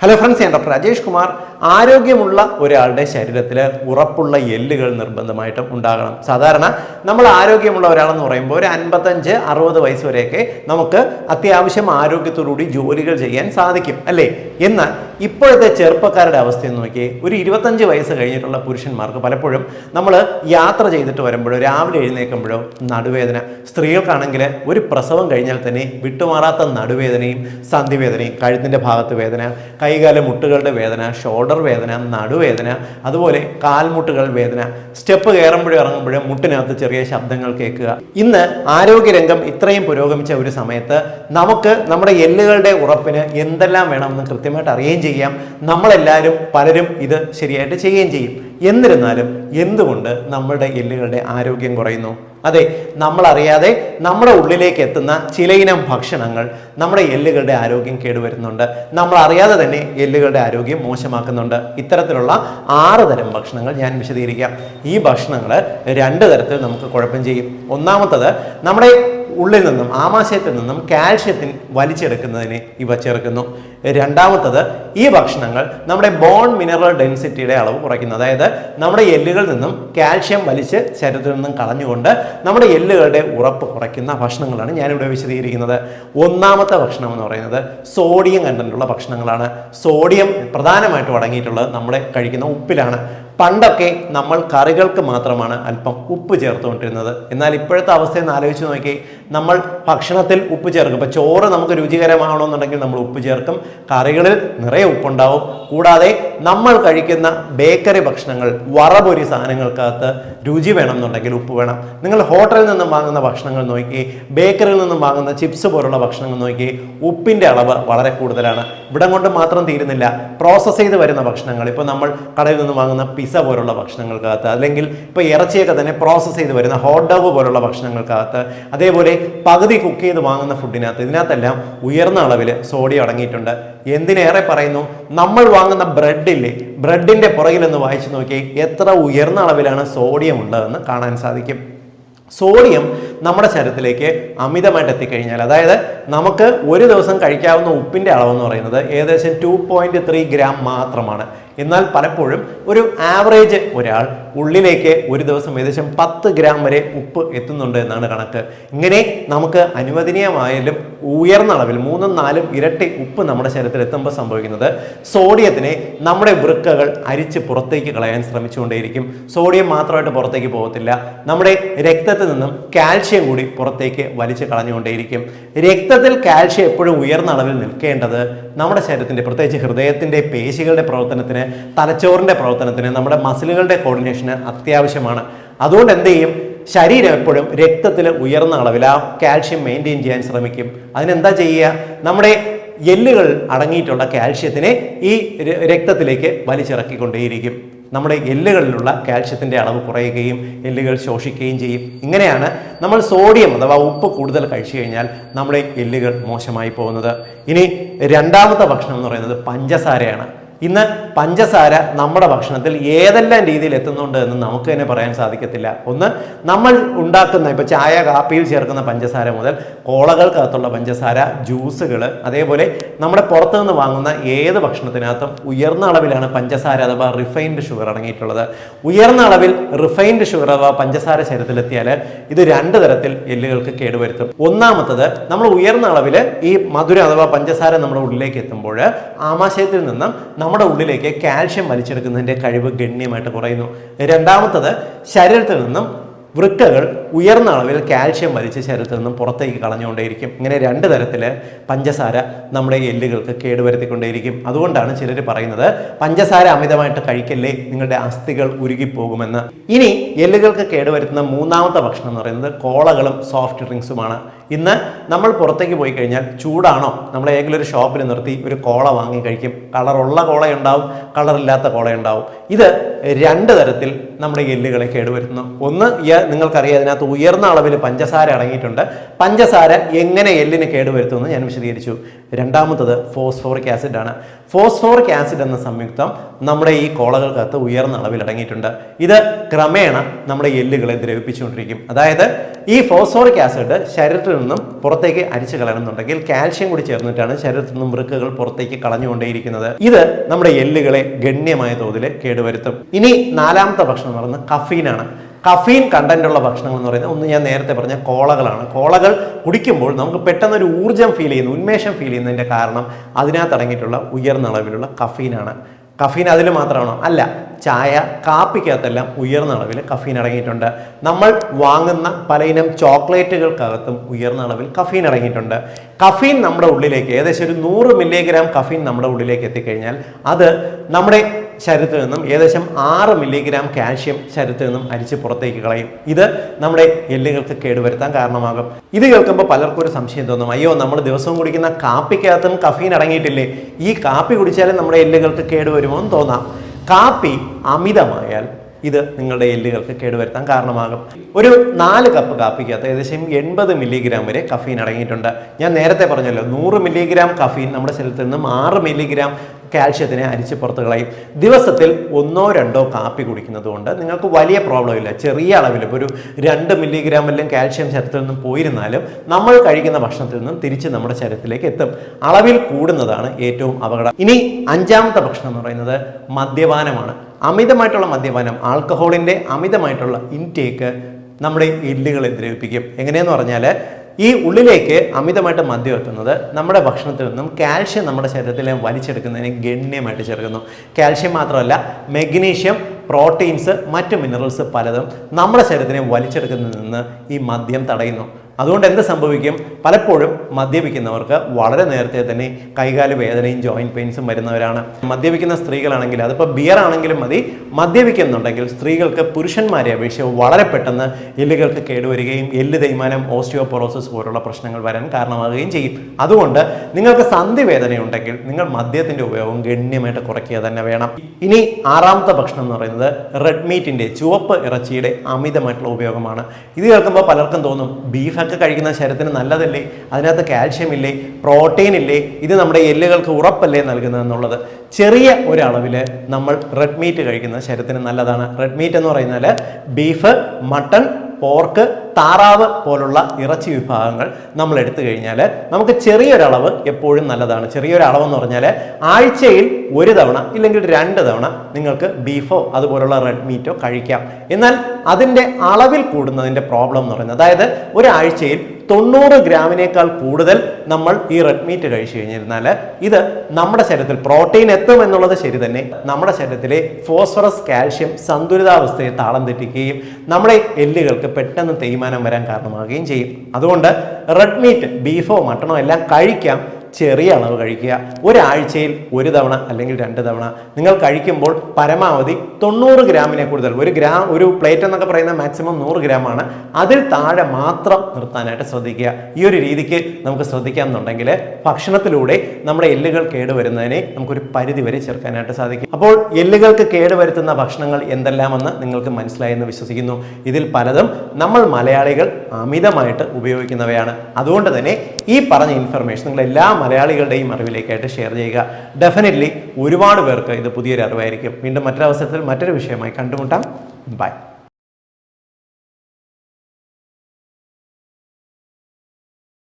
Hello friends ഞാൻ doctor Rajesh Kumar ആരോഗ്യമുള്ള ഒരാളുടെ ശരീരത്തിൽ ഉറപ്പുള്ള എല്ലുകൾ നിർബന്ധമായിട്ടും ഉണ്ടാകണം. സാധാരണ നമ്മൾ ആരോഗ്യമുള്ള ഒരാളെന്ന് പറയുമ്പോൾ ഒരു അൻപത്തഞ്ച് അറുപത് വയസ്സ് വരെയൊക്കെ നമുക്ക് അത്യാവശ്യം ആരോഗ്യത്തോടുകൂടി ജോലികൾ ചെയ്യാൻ സാധിക്കും അല്ലേ? എന്നാൽ ഇപ്പോഴത്തെ ചെറുപ്പക്കാരുടെ അവസ്ഥ എന്ന് നോക്കിയേ ഒരു ഇരുപത്തഞ്ച് വയസ്സ് കഴിഞ്ഞിട്ടുള്ള പുരുഷന്മാർക്ക് പലപ്പോഴും നമ്മൾ യാത്ര ചെയ്തിട്ട് വരുമ്പോഴോ രാവിലെ എഴുന്നേൽക്കുമ്പോഴോ നടുവേദന. സ്ത്രീകൾക്കാണെങ്കിൽ ഒരു പ്രസവം കഴിഞ്ഞാൽ തന്നെ വിട്ടുമാറാത്ത നടുവേദനയും സന്ധിവേദനയും കഴുത്തിന്റെ ഭാഗത്ത് വേദന കൈകാല മുട്ടുകളുടെ വേദന ഷോൾഡർ വേദന നടുവേദന അതുപോലെ കാൽമുട്ടുകൾ വേദന. സ്റ്റെപ്പ് കയറുമ്പോഴും ഇറങ്ങുമ്പോഴും മുട്ടിനകത്ത് ചെറിയ ശബ്ദങ്ങൾ കേൾക്കുക. ഇന്ന് ആരോഗ്യരംഗം ഇത്രയും പുരോഗമിച്ച ഒരു സമയത്ത് നമുക്ക് നമ്മുടെ എല്ലുകളുടെ ഉറപ്പിന് എന്തെല്ലാം വേണമെന്ന് കൃത്യമായിട്ട് അറിയുകയും ചെയ്യാം. നമ്മളെല്ലാവരും പലരും ഇത് ശരിയായിട്ട് ചെയ്യുകയും ചെയ്യും. എന്നിരുന്നാലും എന്തുകൊണ്ട് നമ്മളുടെ എല്ലുകളുടെ ആരോഗ്യം കുറയുന്നു? അതെ നമ്മളറിയാതെ നമ്മുടെ ഉള്ളിലേക്ക് എത്തുന്ന ചിലയിനം ഭക്ഷണങ്ങൾ നമ്മുടെ എല്ലുകളുടെ ആരോഗ്യം കേടുവരുന്നുണ്ട്. നമ്മൾ അറിയാതെ തന്നെ എല്ലുകളുടെ ആരോഗ്യം മോശമാക്കുന്നുണ്ട്. ഇത്തരത്തിലുള്ള ആറ് തരം ഭക്ഷണങ്ങൾ ഞാൻ വിശദീകരിക്കാം. ഈ ഭക്ഷണങ്ങൾ രണ്ട് തരത്തിൽ നമുക്ക് കുഴപ്പം ചെയ്യും. ഒന്നാമത്തത് നമ്മുടെ ഉള്ളിൽ നിന്നും ആമാശയത്തിൽ നിന്നും കാൽഷ്യത്തിൻ വലിച്ചെടുക്കുന്നതിന് ഇവ ചേർക്കുന്നു. രണ്ടാമത്തത് ഈ ഭക്ഷണങ്ങൾ നമ്മുടെ ബോൺ മിനറൽ ഡെൻസിറ്റിയുടെ അളവ് കുറയ്ക്കുന്നു. അതായത് നമ്മുടെ എല്ലുകളിൽ നിന്നും കാൽഷ്യം വലിച്ച് ശരീരത്തിൽ നിന്നും കളഞ്ഞുകൊണ്ട് നമ്മുടെ എല്ലുകളുടെ ഉറപ്പ് കുറയ്ക്കുന്ന ഭക്ഷണങ്ങളാണ് ഞാനിവിടെ വിശദീകരിക്കുന്നത്. ഒന്നാമത്തെ ഭക്ഷണം എന്ന് പറയുന്നത് സോഡിയം കണ്ടന്റുള്ള ഭക്ഷണങ്ങളാണ്. സോഡിയം പ്രധാനമായിട്ടും അടങ്ങിയിട്ടുള്ളത് നമ്മുടെ കഴിക്കുന്ന ഉപ്പിലാണ്. പണ്ടൊക്കെ നമ്മൾ കറികൾക്ക് മാത്രമാണ് അല്പം ഉപ്പ് ചേർത്തുകൊണ്ടിരുന്നത്. എന്നാൽ ഇപ്പോഴത്തെ അവസ്ഥയെന്ന് ആലോചിച്ച് നോക്കി നമ്മൾ ഭക്ഷണത്തിൽ ഉപ്പ് ചേർക്കും. ഇപ്പോൾ ചോറ് നമുക്ക് രുചികരമാവണമെന്നുണ്ടെങ്കിൽ നമ്മൾ ഉപ്പ് ചേർക്കും. കറികളിൽ നിറയെ ഉപ്പുണ്ടാവും. കൂടാതെ നമ്മൾ കഴിക്കുന്ന ബേക്കറി ഭക്ഷണങ്ങൾ വറപൊരി സാധനങ്ങൾക്കകത്ത് രുചി വേണമെന്നുണ്ടെങ്കിൽ ഉപ്പ് വേണം. നിങ്ങൾ ഹോട്ടലിൽ നിന്നും വാങ്ങുന്ന ഭക്ഷണങ്ങൾ നോക്കി ബേക്കറിയിൽ നിന്നും വാങ്ങുന്ന ചിപ്സ് പോലുള്ള ഭക്ഷണങ്ങൾ നോക്കി ഉപ്പിന്റെ അളവ് വളരെ കൂടുതലാണ്. ഇവിടം കൊണ്ട് മാത്രം തീരുന്നില്ല. പ്രോസസ്സ് ചെയ്ത് വരുന്ന ഭക്ഷണങ്ങൾ. ഇപ്പോൾ നമ്മൾ കടയിൽ നിന്ന് വാങ്ങുന്ന പോലുള്ള ഭക്ഷണങ്ങൾക്കകത്ത് അല്ലെങ്കിൽ ഇപ്പോൾ ഇറച്ചിയൊക്കെ തന്നെ പ്രോസസ്സ് ചെയ്ത് വരുന്ന ഹോട്ട് ഡോഗ് പോലുള്ള ഭക്ഷണങ്ങൾക്കകത്ത് അതേപോലെ പകുതി കുക്ക് ചെയ്ത് വാങ്ങുന്ന ഫുഡിനകത്ത് ഇതിനകത്തെല്ലാം ഉയർന്ന അളവിൽ സോഡിയം അടങ്ങിയിട്ടുണ്ട്. എന്തിനേറെ പറയുന്നു? നമ്മൾ വാങ്ങുന്ന ബ്രെഡില്ലേ ബ്രെഡിന്റെ പുറകിലൊന്ന് വായിച്ചു നോക്കി എത്ര ഉയർന്ന അളവിലാണ് സോഡിയം ഉള്ളതെന്ന് കാണാൻ സാധിക്കും. സോഡിയം നമ്മുടെ ശരീരത്തിലേക്ക് അമിതമായിട്ട് എത്തിക്കഴിഞ്ഞാൽ അതായത് നമുക്ക് ഒരു ദിവസം കഴിക്കാവുന്ന ഉപ്പിന്റെ അളവെന്ന് പറയുന്നത് ഏകദേശം ടു പോയിന്റ് ത്രീ ഗ്രാം മാത്രമാണ്. എന്നാൽ പലപ്പോഴും ഒരു ആവറേജ് ഒരാൾ ഉള്ളിലേക്ക് ഒരു ദിവസം ഏകദേശം പത്ത് ഗ്രാം വരെ ഉപ്പ് എത്തുന്നുണ്ട് എന്നാണ് കണക്ക്. ഇങ്ങനെ നമുക്ക് അനുവദനീയമായാലും ഉയർന്ന അളവിൽ മൂന്നും നാലും ഇരട്ടി ഉപ്പ് നമ്മുടെ ശരീരത്തിൽ എത്തുമ്പോൾ സംഭവിക്കുന്നത് സോഡിയത്തിനെ നമ്മുടെ വൃക്കകൾ അരിച്ച് പുറത്തേക്ക് കളയാൻ ശ്രമിച്ചുകൊണ്ടേയിരിക്കും. സോഡിയം മാത്രമായിട്ട് പുറത്തേക്ക് പോകത്തില്ല. നമ്മുടെ രക്തത്തിൽ നിന്നും കാൽഷ്യം കൂടി പുറത്തേക്ക് വലിച്ചു കളഞ്ഞുകൊണ്ടേയിരിക്കും. രക്തത്തിൽ കാൽഷ്യം എപ്പോഴും ഉയർന്ന അളവിൽ നിൽക്കേണ്ടത് നമ്മുടെ ശരീരത്തിന്റെ പ്രത്യേകിച്ച് ഹൃദയത്തിന്റെ പേശികളുടെ പ്രവർത്തനത്തിന് തലച്ചോറിന്റെ പ്രവർത്തനത്തിന് നമ്മുടെ മസിലുകളുടെ കോർഡിനേഷന് അത്യാവശ്യമാണ്. അതുകൊണ്ട് എന്ത് ചെയ്യും? ശരീരം എപ്പോഴും രക്തത്തിൽ ഉയർന്ന അളവിൽ ആ കാൽഷ്യം മെയിന്റെയിൻ ചെയ്യാൻ ശ്രമിക്കും. അതിനെന്താ ചെയ്യുക? നമ്മുടെ എല്ലുകൾ അടങ്ങിയിട്ടുള്ള കാൽഷ്യത്തിനെ ഈ രക്തത്തിലേക്ക് വലിച്ചിറക്കിക്കൊണ്ടേയിരിക്കും. നമ്മുടെ എല്ലുകളിലുള്ള കാൽഷ്യത്തിന്റെ അളവ് കുറയുകയും എല്ലുകൾ ശോഷിക്കുകയും ചെയ്യും. ഇങ്ങനെയാണ് നമ്മൾ സോഡിയം അഥവാ ഉപ്പ് കൂടുതൽ കഴിച്ചു കഴിഞ്ഞാൽ നമ്മുടെ എല്ലുകൾ മോശമായി പോകുന്നത്. ഇനി രണ്ടാമത്തെ ഭക്ഷണം എന്ന് പറയുന്നത് പഞ്ചസാരയാണ്. ഇന്ന് പഞ്ചസാര നമ്മുടെ ഭക്ഷണത്തിൽ ഏതെല്ലാം രീതിയിൽ എത്തുന്നുണ്ട് എന്ന് നമുക്ക് തന്നെ പറയാൻ സാധിക്കത്തില്ല. ഒന്ന് നമ്മൾ ഉണ്ടാക്കുന്ന ഇപ്പോൾ ചായ കാപ്പിയിൽ ചേർക്കുന്ന പഞ്ചസാര മുതൽ കോളകൾക്കകത്തുള്ള പഞ്ചസാര ജ്യൂസുകൾ അതേപോലെ നമ്മുടെ പുറത്തു നിന്ന് വാങ്ങുന്ന ഏത് ഭക്ഷണത്തിനകത്തും ഉയർന്ന അളവിലാണ് പഞ്ചസാര അഥവാ റിഫൈൻഡ് ഷുഗർ അടങ്ങിയിട്ടുള്ളത്. ഉയർന്ന അളവിൽ റിഫൈൻഡ് ഷുഗർ അഥവാ പഞ്ചസാര ശരീരത്തിലെത്തിയാൽ ഇത് രണ്ട് തരത്തിൽ എല്ലുകൾക്ക് കേടുവരുത്തും. ഒന്നാമത്തത് നമ്മൾ ഉയർന്ന അളവിൽ ഈ മധുരം അഥവാ പഞ്ചസാര നമ്മുടെ ഉള്ളിലേക്ക് എത്തുമ്പോൾ ആമാശയത്തിൽ നിന്നും നമ്മുടെ ഉള്ളിലേക്ക് കാൽഷ്യം വലിച്ചെടുക്കുന്നതിന്റെ കഴിവ് ഗണ്യമായിട്ട് കുറയുന്നു. രണ്ടാമത്തത് ശരീരത്തിൽ നിന്നും വൃക്കകൾ ഉയർന്ന അളവിൽ കാൽഷ്യം വലിച്ച ശരീരത്തിൽ നിന്നും പുറത്തേക്ക് കളഞ്ഞുകൊണ്ടേയിരിക്കും. ഇങ്ങനെ രണ്ട് തരത്തിൽ പഞ്ചസാര നമ്മുടെ എല്ലുകൾക്ക് കേടുവരുത്തിക്കൊണ്ടേയിരിക്കും. അതുകൊണ്ടാണ് ചിലർ പറയുന്നത് പഞ്ചസാര അമിതമായിട്ട് കഴിക്കല്ലേ നിങ്ങളുടെ അസ്ഥികൾ ഉരുകിപ്പോകുമെന്ന്. ഇനി എല്ലുകൾക്ക് കേടുവരുത്തുന്ന മൂന്നാമത്തെ ഭക്ഷണം എന്ന് പറയുന്നത് കോളകളും സോഫ്റ്റ് ഡ്രിങ്ക്സുമാണ് ഇന്ന് നമ്മൾ പുറത്തേക്ക് പോയി കഴിഞ്ഞാൽ ചൂടാണോ? നമ്മൾ ഏതെങ്കിലും ഒരു ഷോപ്പിൽ നിർത്തി ഒരു കോള വാങ്ങി കഴിക്കും. കളറുള്ള കോളയുണ്ടാവും കളറില്ലാത്ത കോളയുണ്ടാവും. ഇത് രണ്ട് തരത്തിൽ നമ്മുടെ എല്ലുകളെ കേടുവരുത്തുന്നു. ഒന്ന് നിങ്ങൾക്കറിയാം അതിനകത്ത് ഉയർന്ന അളവിൽ പഞ്ചസാര അടങ്ങിയിട്ടുണ്ട്. പഞ്ചസാര എങ്ങനെ എല്ലിന് കേടുവരുത്തുമെന്ന് ഞാൻ വിശദീകരിച്ചു. രണ്ടാമത്തത് ഫോസ്ഫോറിക് ആസിഡ് ആണ് ഫോസ്ഫോറിക് ആസിഡ് എന്ന സംയുക്തം നമ്മുടെ ഈ കോളകൾക്കകത്ത് ഉയർന്ന അളവിൽ അടങ്ങിയിട്ടുണ്ട്. ഇത് ക്രമേണ നമ്മുടെ എല്ലുകളെ ദ്രവിപ്പിച്ചുകൊണ്ടിരിക്കും. അതായത് ഈ ഫോസ്ഫോറിക് ആസിഡ് ശരീരത്തിൽ നിന്നും പുറത്തേക്ക് അരിച്ചു കളയണമെന്നുണ്ടെങ്കിൽ കാൽഷ്യം കൂടി ചേർന്നിട്ടാണ് ശരീരത്തിൽ നിന്നും വൃക്കകൾ പുറത്തേക്ക് കളഞ്ഞുകൊണ്ടേയിരിക്കുന്നത്. ഇത് നമ്മുടെ എല്ലുകളെ ഗണ്യമായ തോതിൽ കേടുവരുത്തും. ഇനി നാലാമത്തെ ഭക്ഷണം എന്ന് പറയുന്നത് കഫീനാണ്. കഫീൻ കണ്ടന്റ് ഉള്ള ഭക്ഷണങ്ങൾ എന്ന് പറയുന്നത് ഒന്ന് ഞാൻ നേരത്തെ പറഞ്ഞ കോളകളാണ്. കോളകൾ കുടിക്കുമ്പോൾ നമുക്ക് പെട്ടെന്ന് ഒരു ഊർജം ഫീൽ ചെയ്യുന്നു ഉന്മേഷം ഫീൽ ചെയ്യുന്നതിന്റെ കാരണം അതിനകത്ത് അടങ്ങിയിട്ടുള്ള ഉയർന്ന അളവിലുള്ള കഫീനാണ് കഫീൻ അതിൽ മാത്രമാണോ? അല്ല. ചായ കാപ്പിക്കകത്തെല്ലാം ഉയർന്ന അളവിൽ കഫീൻ അടങ്ങിയിട്ടുണ്ട്. നമ്മൾ വാങ്ങുന്ന പലയിനം ചോക്ലേറ്റുകൾക്കകത്തും ഉയർന്ന അളവിൽ കഫീൻ അടങ്ങിയിട്ടുണ്ട്. കഫീൻ നമ്മുടെ ഉള്ളിലേക്ക് ഏകദേശം ഒരു നൂറ് മില്ലിഗ്രാം കഫീൻ നമ്മുടെ ഉള്ളിലേക്ക് എത്തിക്കഴിഞ്ഞാൽ അത് നമ്മുടെ ശരീരത്തിൽ നിന്നും ഏകദേശം ആറ് മില്ലിഗ്രാം കാൽഷ്യം ശരീരത്തിൽ നിന്നും അരിച്ച് പുറത്തേക്ക് കളയും. ഇത് നമ്മുടെ എല്ലുകൾക്ക് കേടുവരുത്താൻ കാരണമാകും. ഇത് കേൾക്കുമ്പോൾ പലർക്കും ഒരു സംശയം തോന്നും. അയ്യോ നമ്മൾ ദിവസവും കുടിക്കുന്ന കാപ്പിക്കകത്തും കഫീൻ അടങ്ങിയിട്ടില്ലേ? ഈ കാപ്പി കുടിച്ചാലും നമ്മുടെ എല്ലുകൾക്ക് കേടുവരുമോ എന്ന് തോന്നാം. കാപ്പി അമിതമായാൽ ഇത് നിങ്ങളുടെ എല്ലുകൾക്ക് കേടുവരുത്താൻ കാരണമാകും. ഒരു നാല് കപ്പ് കാപ്പിക്കകത്ത് ഏകദേശം എൺപത് മില്ലിഗ്രാം വരെ കഫീൻ അടങ്ങിയിട്ടുണ്ട്. ഞാൻ നേരത്തെ പറഞ്ഞല്ലോ നൂറ് മില്ലിഗ്രാം കഫീൻ നമ്മുടെ ശരീരത്തിൽ നിന്നും ആറ് മില്ലിഗ്രാം കാൽഷ്യത്തിനെ അരിച്ച് പുറത്ത് കളയും. ദിവസത്തിൽ ഒന്നോ രണ്ടോ കാപ്പി കുടിക്കുന്നത് കൊണ്ട് നിങ്ങൾക്ക് വലിയ പ്രോബ്ലം ഇല്ല. ചെറിയ അളവിൽ ഇപ്പോൾ ഒരു രണ്ട് മില്ലിഗ്രാം വല്ലതും കാൽഷ്യം ശരീരത്തിൽ നിന്നും പോയിരുന്നാലും നമ്മൾ കഴിക്കുന്ന ഭക്ഷണത്തിൽ നിന്നും തിരിച്ച് നമ്മുടെ ശരീരത്തിലേക്ക് എത്തും. അളവിൽ കൂടുന്നതാണ് ഏറ്റവും അപകടം. ഇനി അഞ്ചാമത്തെ ഭക്ഷണം എന്ന് പറയുന്നത് മദ്യപാനമാണ്. അമിതമായിട്ടുള്ള മദ്യപാനം ആൽക്കഹോളിന്റെ അമിതമായിട്ടുള്ള ഇൻടേക്ക് നമ്മുടെ എല്ലുകളെ ദ്രവിപ്പിക്കും. എങ്ങനെയെന്ന് പറഞ്ഞാൽ ഈ ഉള്ളിലേക്ക് അമിതമായിട്ട് മദ്യം എത്തുന്നത് നമ്മുടെ ഭക്ഷണത്തിൽ നിന്നും കാൽഷ്യം നമ്മുടെ ശരീരത്തിൽ വലിച്ചെടുക്കുന്നതിന് ഗണ്യമായിട്ട് ചേർക്കുന്നു. കാൽഷ്യം മാത്രമല്ല മെഗ്നീഷ്യം പ്രോട്ടീൻസ് മറ്റ് മിനറൽസ് പലതും നമ്മുടെ ശരീരത്തിനെ വലിച്ചെടുക്കുന്നതിൽ നിന്ന് ഈ മദ്യം തടയുന്നു. അതുകൊണ്ട് എന്ത് സംഭവിക്കും? പലപ്പോഴും മദ്യപിക്കുന്നവർക്ക് വളരെ നേരത്തെ തന്നെ കൈകാല വേദനയും ജോയിന്റ് പെയിൻസും വരുന്നവരാണ്. മദ്യപിക്കുന്ന സ്ത്രീകളാണെങ്കിൽ അതിപ്പോൾ ബിയർ ആണെങ്കിലും മതി. മദ്യപിക്കുന്നുണ്ടെങ്കിൽ സ്ത്രീകൾക്ക് പുരുഷന്മാരെ അപേക്ഷിച്ച് വളരെ പെട്ടെന്ന് എല്ലുകൾക്ക് കേടുവരികയും എല്ല് തേയ്മാനം ഓസ്റ്റിയോപൊറോസിസ് പോലുള്ള പ്രശ്നങ്ങൾ വരാൻ കാരണമാകുകയും ചെയ്യും. അതുകൊണ്ട് നിങ്ങൾക്ക് സന്ധി വേദനയുണ്ടെങ്കിൽ നിങ്ങൾ മദ്യത്തിന്റെ ഉപയോഗം ഗണ്യമായിട്ട് കുറയ്ക്കുക തന്നെ വേണം. ഇനി ആറാമത്തെ ഭക്ഷണം എന്ന് പറയുന്നത് റെഡ് മീറ്റിന്റെ ചുവപ്പ് ഇറച്ചിയുടെ അമിതമായിട്ടുള്ള ഉപയോഗമാണ്. ഇത് കേൾക്കുമ്പോൾ പലർക്കും തോന്നും ബീഫൊക്കെ കഴിക്കുന്ന ശരീരത്തിന് നല്ലതല്ലേ? അതിനകത്ത് കാൽഷ്യം ഇല്ലേ? പ്രോട്ടീൻ ഇല്ലേ? ഇത് നമ്മുടെ എല്ലുകൾക്ക് ഉറപ്പല്ലേ നൽകുന്നതെന്നുള്ളത് ചെറിയ ഒരളവിൽ നമ്മൾ റെഡ് മീറ്റ് കഴിക്കുന്നത് ശരീരത്തിന് നല്ലതാണ്. റെഡ് മീറ്റ് എന്ന് പറയുന്നത് ബീഫ് മട്ടൺ പോർക്ക് താറാവ് പോലുള്ള ഇറച്ചി വിഭാഗങ്ങൾ നമ്മൾ എടുത്തു കഴിഞ്ഞാൽ നമുക്ക് ചെറിയൊരളവ് എപ്പോഴും നല്ലതാണ്. ചെറിയൊരളവെന്ന് പറഞ്ഞാൽ ആഴ്ചയിൽ ഒരു തവണ ഇല്ലെങ്കിൽ രണ്ട് തവണ നിങ്ങൾക്ക് ബീഫോ അതുപോലുള്ള റെഡ് മീറ്റോ കഴിക്കാം. എന്നാൽ അതിന്റെ അളവിൽ കൂടുന്നതിന്റെ പ്രോബ്ലം എന്ന് പറയുന്നത് അതായത് ഒരാഴ്ചയിൽ തൊണ്ണൂറ് ഗ്രാമിനേക്കാൾ കൂടുതൽ നമ്മൾ ഈ റെഡ് മീറ്റ് കഴിച്ചു കഴിഞ്ഞിരുന്നാൽ ഇത് നമ്മുടെ ശരീരത്തിൽ പ്രോട്ടീൻ എത്തും എന്നുള്ളത് ശരി തന്നെ. നമ്മുടെ ശരീരത്തിലെ ഫോസ്ഫറസ് കാൽഷ്യം സന്തുലിതാവസ്ഥയെ താളം തെറ്റിക്കുകയും നമ്മുടെ എല്ലുകൾക്ക് പെട്ടെന്ന് തേയ്മാനം വരാൻ കാരണമാകുകയും ചെയ്യും. അതുകൊണ്ട് റെഡ് മീറ്റ് ബീഫോ മട്ടണോ എല്ലാം കഴിക്കാം. ചെറിയ അളവ് കഴിക്കുക. ഒരാഴ്ചയിൽ ഒരു തവണ അല്ലെങ്കിൽ രണ്ട് തവണ. നിങ്ങൾ കഴിക്കുമ്പോൾ പരമാവധി തൊണ്ണൂറ് ഗ്രാമിനെ കൂടുതൽ. ഒരു ഗ്രാം ഒരു പ്ലേറ്റ് എന്നൊക്കെ പറയുന്ന മാക്സിമം നൂറ് ഗ്രാമാണ്. അതിൽ താഴെ മാത്രം നിർത്താനായിട്ട് ശ്രദ്ധിക്കുക. ഈ ഒരു രീതിക്ക് നമുക്ക് ശ്രദ്ധിക്കാമെന്നുണ്ടെങ്കിൽ ഭക്ഷണത്തിലൂടെ നമ്മുടെ എല്ലുകൾ കേടുവരുന്നതിനെ നമുക്കൊരു പരിധി വരെ ചേർക്കാനായിട്ട് സാധിക്കും. അപ്പോൾ എല്ലുകൾക്ക് കേടുവരുത്തുന്ന ഭക്ഷണങ്ങൾ എന്തെല്ലാമെന്ന് നിങ്ങൾക്ക് മനസ്സിലായെന്ന് വിശ്വസിക്കുന്നു. ഇതിൽ പലതും നമ്മൾ മലയാളികൾ അമിതമായിട്ട് ഉപയോഗിക്കുന്നവയാണ്. അതുകൊണ്ട് തന്നെ ഈ പറഞ്ഞ ഇൻഫർമേഷൻ നിങ്ങൾ എല്ലാ മലയാളികളുടെയും അറിവിലേക്കായിട്ട് ഷെയർ ചെയ്യുക. ഡെഫിനറ്റ്ലി ഒരുപാട് പേർക്ക് ഇത് പുതിയൊരു അറിവായിരിക്കും. വീണ്ടും മറ്റൊരവസരത്തിൽ മറ്റൊരു വിഷയമായി കണ്ടുമുട്ടാം. ബൈ